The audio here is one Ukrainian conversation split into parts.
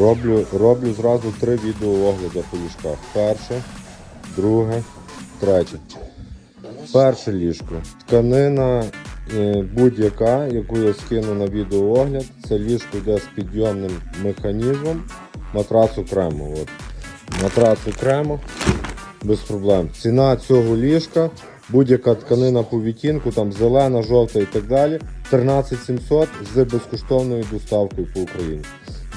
Роблю, роблю зразу три відео огляду по ліжках. Перше, друге, третє. Перше ліжко. Тканина е, будь-яка, яку я скину на відеоогляд. Це ліжко йде з підйомним механізмом. Матрац окремо. От. Матрац окремо, без проблем. Ціна цього ліжка, будь-яка тканина по відтінку, там зелена, жовта і так далі. 13700 з безкоштовною доставкою по Україні.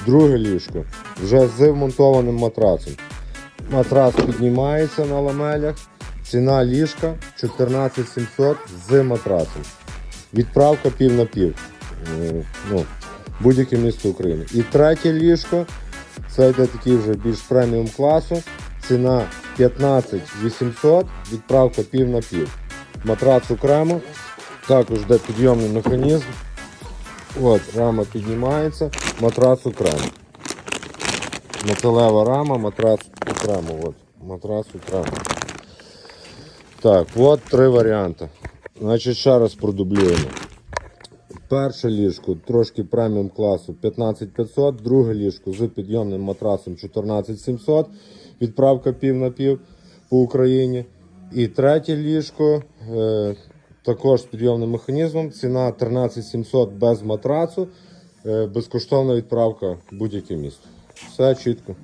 Друге ліжко вже з вмонтованим матрацем. Матрас піднімається на ламелях. Ціна ліжка 14700 з матрацем. Відправка пів на пів. Е, Ну, будь-яке місто України. І третє ліжко. Це йде такий вже більш преміум класу. Ціна 15 800, відправка пів на пів. Матрац окремо. Також йде підйомний механізм. От, рама піднімається, матрац окремо. Металева рама, матрац окремо. От, матрац окремо. Так, от три варіанти. Значить, ще раз продублюємо. Перше ліжко трошки преміум класу 15500, друге ліжко з підйомним матрасом 14700, відправка пів на пів по Україні. І третє ліжко е, також з підйомним механізмом, ціна 13700 без матрацу, е, безкоштовна відправка в будь-яке місто. Все чітко.